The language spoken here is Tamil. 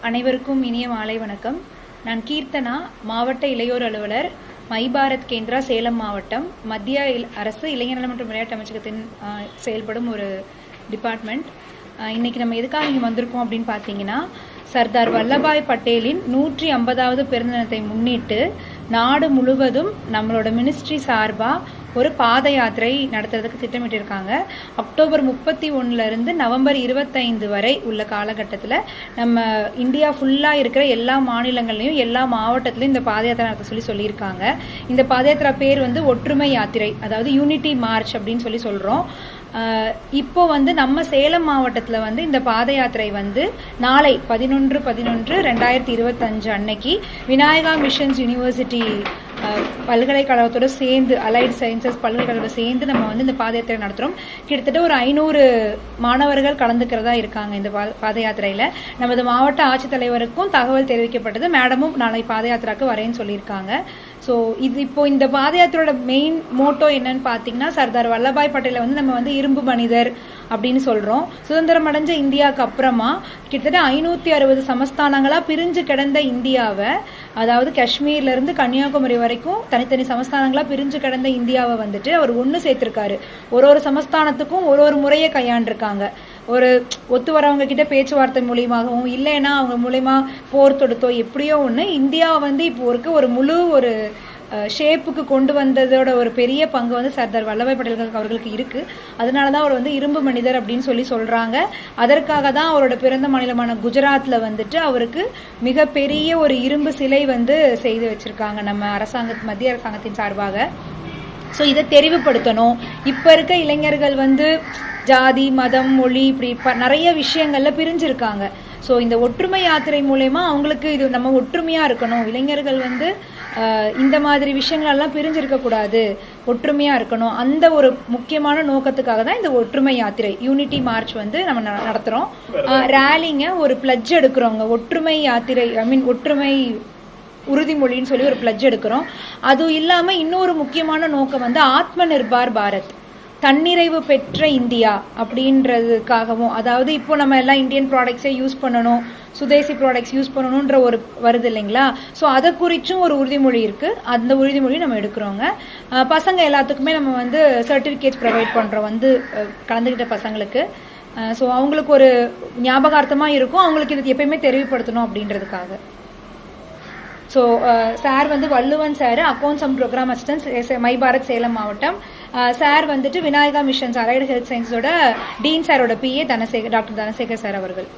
அனைவருக்கும் இனிய மாலை வணக்கம். நான் கீர்த்தனா மாவட்ட இளையோர் அலுவலர் மை பாரத் கேந்திரா சேலம் மாவட்டம். மத்திய இல்- அரசு இளைஞர் நலம் மற்றும் விளையாட்டு அமைச்சகத்தின் செயல்படும் ஒரு டிபார்ட்மெண்ட். இன்னைக்கு நம்ம எதுக்காக இங்கே வந்திருக்கோம் அப்படின்னு பார்த்தீங்கன்னா சர்தார் வல்லபாய் பட்டேலின் நூற்றி ஐம்பதாவது பிறந்த தினத்தை முன்னிட்டு நாடு முழுவதும் நம்மளோட மினிஸ்ட்ரி சார்பாக ஒரு பாத யாத்திரை நடத்துறதுக்கு திட்டமிட்டிருக்காங்க. அக்டோபர் முப்பத்தி இருந்து நவம்பர் இருபத்தைந்து வரை உள்ள காலகட்டத்தில் நம்ம இந்தியா ஃபுல்லாக இருக்கிற எல்லா மாநிலங்கள்லையும் எல்லா மாவட்டத்திலையும் இந்த பாத யாத்திரை நடத்த சொல்லி சொல்லியிருக்காங்க. இந்த பாத யாத்திரா பேர் வந்து ஒற்றுமை யாத்திரை அதாவது யூனிட்டி மார்ச் அப்படின்னு சொல்லி சொல்கிறோம் இப்போ வந்து நம்ம சேலம் மாவட்டத்தில் வந்து இந்த பாத யாத்திரை வந்து நாளை பதினொன்று பதினொன்று ரெண்டாயிரத்தி இருபத்தஞ்சு அன்னைக்கு விநாயகா மிஷன்ஸ் யூனிவர்சிட்டி பல்கலைக்கழகத்தோட சேர்ந்து அலைட் சயின்சஸ் பல்கலைக்கழகத்தோட சேர்ந்து நம்ம வந்து இந்த பாத யாத்திரை நடத்துகிறோம் கிட்டத்தட்ட ஒரு ஐநூறு மாணவர்கள் கலந்துக்கிறதா இருக்காங்க இந்த பா- பாத யாத்திரையில் நமது மாவட்ட ஆட்சித்தலைவருக்கும் தகவல் தெரிவிக்கப்பட்டது. மேடமும் நாளை பாத யாத்திராக்கு வரேன்னு சொல்லியிருக்காங்க. ஸோ இது இப்போ இந்த பாத யாத்திரையோட மெயின் மோட்டோ என்னன்னு பார்த்தீங்கன்னா சர்தார் வல்லபாய் பட்டேலை வந்து நம்ம வந்து இரும்பு மனிதர் அப்படின்னு சொல்கிறோம் சுதந்திரம் அடைஞ்ச இந்தியாவுக்கு அப்புறமா கிட்டத்தட்ட ஐநூற்றி அறுபது சமஸ்தானங்களாக பிரிஞ்சு கிடந்த இந்தியாவை அதாவது காஷ்மீர்ல இருந்து கன்னியாகுமரி வரைக்கும் தனித்தனி சமஸ்தானங்களா பிரிஞ்சு கிடந்த இந்தியாவை வந்துட்டு அவர் ஒன்று சேர்த்துருக்காரு. ஒரு ஒரு சமஸ்தானத்துக்கும் ஒரு ஒரு முறையை கையாண்டிருக்காங்க. ஒரு ஒத்து வரவங்க கிட்ட பேச்சுவார்த்தை மூலியமாகவும் இல்லைன்னா அவங்க மூலியமா போர் தொடுத்தோ எப்படியோ ஒன்று இந்தியா வந்து இப்போ இருக்க ஒரு முழு ஒரு ஷேப்புக்கு கொண்டு வந்ததோட ஒரு பெரிய பங்கு வந்து சர்தார் வல்லபாய் பட்டேல் அவர்களுக்கு இருக்கு. அதனால தான் அவர் வந்து இரும்பு மனிதர் அப்படின்னு சொல்லி சொல்றாங்க. அதற்காக தான் அவரோட பிறந்த மாநிலமான குஜராத்ல வந்துட்டு அவருக்கு மிகப்பெரிய ஒரு இரும்பு சிலை வந்து செய்து வச்சிருக்காங்க நம்ம அரசாங்க மத்திய அரசாங்கத்தின் சார்பாக. ஸோ இதை தெரிவுபடுத்தணும். இப்போ இருக்க இளைஞர்கள் வந்து ஜாதி மதம் மொழி இப்படி ப நிறைய விஷயங்கள்ல பிரிஞ்சிருக்காங்க. ஸோ இந்த ஒற்றுமை யாத்திரை மூலயமா அவங்களுக்கு இது நம்ம ஒற்றுமையா இருக்கணும். இளைஞர்கள் வந்து இந்த மாதிரி விஷயங்களெல்லாம் பிரிஞ்சிருக்கக்கூடாது. ஒற்றுமையாக இருக்கணும். அந்த ஒரு முக்கியமான நோக்கத்துக்காக தான் இந்த ஒற்றுமை யாத்திரை. யூனிட்டி மார்ச் வந்து நம்ம ந- ரேலிங்க ஒரு பிளட்ஜ் எடுக்கிறோங்க. ஒற்றுமை யாத்திரை ஐ மீன் ஒற்றுமை உறுதிமொழின்னு சொல்லி ஒரு பிளட்ஜ் எடுக்கிறோம். அதுவும் இல்லாமல் இன்னொரு முக்கியமான நோக்கம் வந்து ஆத்ம நிர்பார் பாரத். தன்னிறைவு பெற்ற இந்தியா அப்படின்றதுக்காகவும் அதாவது இப்போ நம்ம எல்லாம் இந்தியன் ப்ராடக்ட்ஸே யூஸ் பண்ணணும் சுதேசி ப்ராடக்ட்ஸ் யூஸ் பண்ணணுன்ற ஒரு வருது இல்லைங்களா? ஸோ அதை குறிச்சும் ஒரு உறுதிமொழி இருக்குது அந்த உறுதிமொழி நம்ம எடுக்கிறோங்க. பசங்க எல்லாத்துக்குமே நம்ம வந்து சர்டிஃபிகேட் ப்ரொவைட் பண்ணுறோம் வந்து கலந்துக்கிட்ட பசங்களுக்கு. ஸோ அவங்களுக்கு ஒரு ஞாபகார்த்தமாக இருக்கும். அவங்களுக்கு இது எப்பயுமே தெரிவுபடுத்தணும் அப்படின்றதுக்காக. ஸோ சார் வந்து Valluvan sir accounts and programme assistance my Bharat Salem மாவட்டம். சார் வந்துட்டு விநாயகா மிஷன்ஸ் அலைடு ஹெல்த் சயின்ஸோட டீன் சாரோட PA Dhanasekar doctor Dhanasekar sir அவர்கள்.